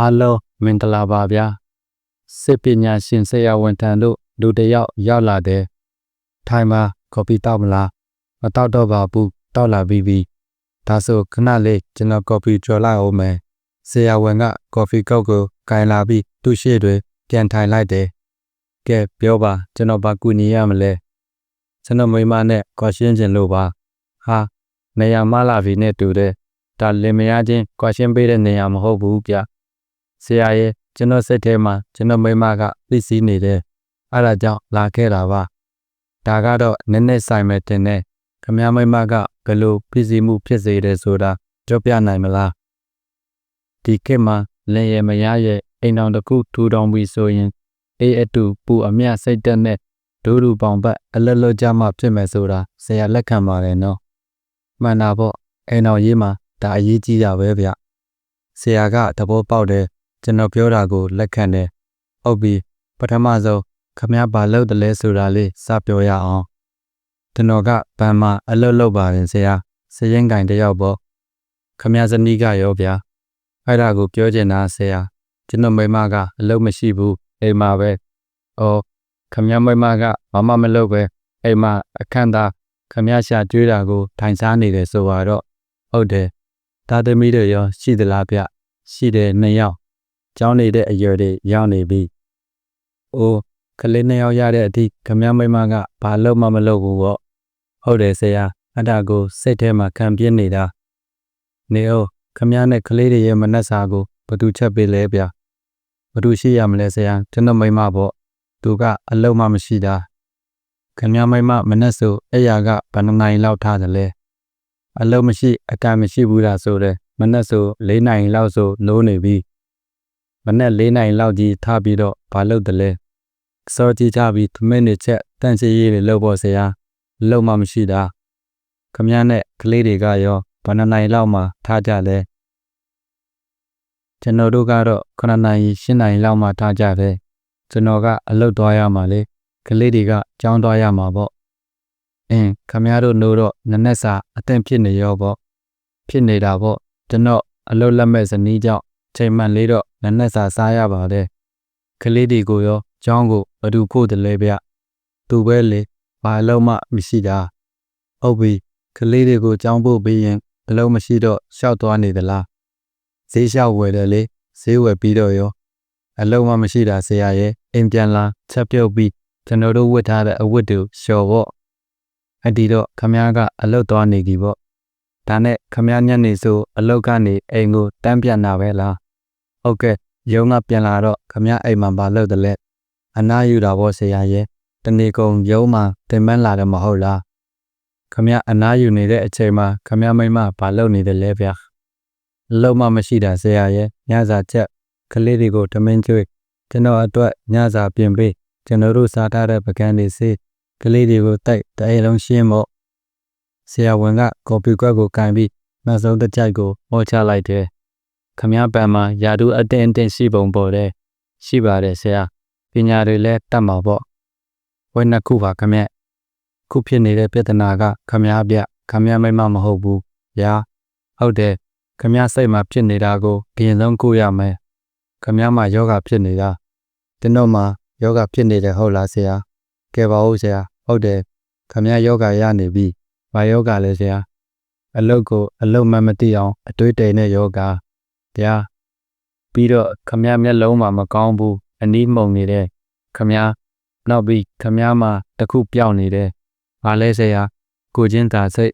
အားလုံးမင်္ဂလာပါဗျာစစ်ပညာရှင်ဆရာဝန်ထံတို့လူတစ်ယောက်ရောက်လာတယ်ထိုင်မှာကော်ဖီတောက်မလားမတောက်တော့ပါဘူးတောက်လာပြီးပြီဒါဆိုခဏလေးကျွန်တော်ကော်ဖီကြော်လိုက်အောင်မယ်ဆရာဝန်ကကော်ဖီကုတ်ကိုကင်လာပြီးသူ့ရှေ့တွင်ပြန်ထိုင်လိုက်တယ်ကဲပြောပါကျွန်တော်ဘာကူညီရမလဲကျွန်တော်မိမနဲ့ကွာရှင်းခြင်းလို့ပါဟာနေရာမလာပြီနဲ့တူတယ်ဒါလင်မယားချင်းကွာရှင်းပေးတဲ့နေရာမဟုတ်ဘူးဗျ ဆရာရဲ့ကျွန်တော်စိတ်ထဲမှာကျွန်တော်မိမကသိစည်းနေတယ်အဲ့ဒါကြောင့်လာခဲ့တာပါဒါကတော့နည်းနည်းဆိုင်မဲ့တင်တဲ့ခမည်းမိမကဘယ်လိုပြည်စည်းမှုဖြစ်စေတယ်ဆိုတာကြောပြနိုင်မလားဒီခေတ်မှာလင်ရဲ့မယားရဲ့အိမ်တော်တစ်ခုထူထောင်ပြီးဆိုရင်အေးအတူပူအမြစိတ်တက်နဲ့ဒိုးဒူပေါင်ပတ်အလတ်လွတ်ကြမှဖြစ်မယ်ဆိုတာဆရာလက်ခံပါတယ်နော်မှန်တာပေါ့အိမ်တော်ရေးမှာဒါအရေးကြီးတာပဲဗျဆရာကသဘောပေါက်တယ် ကျွန်တော်ပြောတာကို လက်ခံတယ်ဟုတ်ပြီပထမဆုံးခမည်းဘာလုပ်တယ်လဲဆိုတာလေးစပြောရအောင်ကျွန်တော်ကဘန်မှာအလုပ်လုပ်ပါတယ်ဆရာစရင်ကင်တယောက်ပေါ့ခမည်းဇနီးကရောဗျာအဲ့ဒါကိုပြောချင်တာဆရာကျွန်တော်မိမကအလုပ်မရှိဘူးအိမ်မှာပဲအော်ခမည်းမိမကမမမလုပ်ပဲအိမ်မှာအခန့်သားခမည်းရှာကျွေးတာကိုထိုင်စားနေတယ်ဆိုတော့ဟုတ်တယ်သားသမီးတွေရောရှိသလားဗျရှိတယ်နှစ်ယောက် ကျောင်းနေတဲ့အရွယ်တွေရောက်နေပြီ။အိုးကလေးနှစ်ယောက်ရတဲ့အထိခမည်းမိမကဘာလို့မှမလုပ်ဘူးပေါ့။ဟုတ်တယ်ဆရာအတားကိုစိတ်ထဲမှာခံပြင်းနေတာ။နေအိုခမည်းနဲ့ကလေးတွေရဲ့မနှက်စာကိုဘသူချက်ပေးလဲဗျ။ဘသူရှိရမလဲဆရာကျွန်တော်မိမပေါ့။သူကအလုံးမမရှိတာ။ခမည်းမိမမနှက်ဆိုအဲ့ရကဘယ်နှနိုင်လောက်ထားတယ်လဲ။အလုံးမရှိအကန့်မရှိဘူးလားဆိုတဲ့မနှက်ဆို၄နိုင်လောက်ဆိုလိုးနေပြီ။ မနဲ့၄နိုင်လောက်ကြီးထားပြီးတော့ဘာလုပ်တယ်လဲစောကြည့်ကြပြီးသမင်းနေချက်တန့်စီရေးတွေလုပ်ဖို့ဆရာလုံမှမရှိတာခမည်းနဲ့ကလေးတွေကရောဘယ်နှနိုင်လောက်မှထားကြလဲကျွန်တော်တို့ကတော့9နိုင်10နိုင်လောက်မှထားကြတယ်ကျွန်တော်ကအလုပ်သွားရမှာလေကလေးတွေကကြောင်းသွားရမှာပေါ့အင်းခမည်းတို့နိုးတော့နနက်စာအသင့်ဖြစ်နေရောပေါ့ဖြစ်နေတာပေါ့ကျွန်တော်အလုပ်လက်မဲ့ဇနီးကြောင့် ချိန်မှန်လေးတော့နနက်စာစားရပါတယ်ကလေးတွေကိုရောကျောင်းကိုဘသူဖို့တလဲဗျသူပဲလေဘာလုံးမှမရှိတာဟုတ်ပြီကလေးတွေကိုကျောင်းဖို့ပြီးရင်အလုံးမရှိတော့ရှောက်သွားနေသလားဈေးလျှောက်ဝယ်တယ်လေဈေးဝယ်ပြီးတော့ရောအလုံးမမရှိတာဆရာရဲ့အိမ်ပြန်လာချက်ပြုတ်ပြီးကျွန်တော်တို့ဝတ်ထားတဲ့အဝတ်တွေလျှော်ပေါ့အဒီတော့ခမားကအလုတ်သွားနေပြီပေါ့ ဒါနဲ့ခမားညနေဆိုအလုတ်ကနေအိမ်ကိုတန်းပြန်လာပဲလားဟုတ်ကဲ့ရုံးကပြန်လာတော့ခမရအိမ်မှာမလုပ်တယ်လက်အနားယူတာပေါ့ဆရာရဲ့တနေကုန်ရုံးမှာတင်ပန်းလာတယ်မဟုတ်လားခမရအနားယူနေတဲ့အချိန်မှာခမရမိမဘာလုပ်နေတယ်လဲဗျာလုံးမမရှိတာဆရာရဲ့ညစာချက်ကလေးတွေကိုတမင်းကျွေးကျွန်တော်အတွက်ညစာပြင်ပေးကျွန်တော်တို့စားထားတဲ့ပကံတွေစေးကလေးတွေကိုတိုက်တအိမ်လုံးရှင်းဖို့ ဆရာဝန်ကကော်ပီကွက်ကိုကန်ပြီးနောက်ဆုံးတစ်ကြိုက်ကိုဟောချလိုက်တယ်ခမည်းပံမှာယာတုအတင်းအတင်းရှိပုံပေါ်တယ်ရှိပါတယ်ဆရာပညာတွေလည်းတတ်မှာပေါ့ဝဲနှစ်ခုပါခမည်းခုဖြစ်နေတဲ့ပြဿနာကခမည်းပြခမည်းမိမမဟုတ်ဘူးညာဟုတ်တယ်ခမည်းစိတ်မှာဖြစ်နေတာကိုအရင်ဆုံးကိုရမယ်ခမည်းမှာယောဂဖြစ်နေတာတင်းတော့မှာယောဂဖြစ်နေတယ်ဟုတ်လားဆရာကဲပါဦးဆရာဟုတ်တယ်ခမည်းယောဂရနေပြီ ဘာယောဂလဲဆရာအလုတ်ကိုအလုတ်မှမသိအောင်အတွေးတိမ်တဲ့ယောဂဗျာပြီးတော့ခမည်းမျက်လုံးမှာမကောင်းဘူးအနီးမှုန်နေတဲ့ခမည်းနောက်ပြီးခမည်းမှာတခုပြောင်းနေတယ်ဘာလဲဆရာကိုချင်းသာစိတ်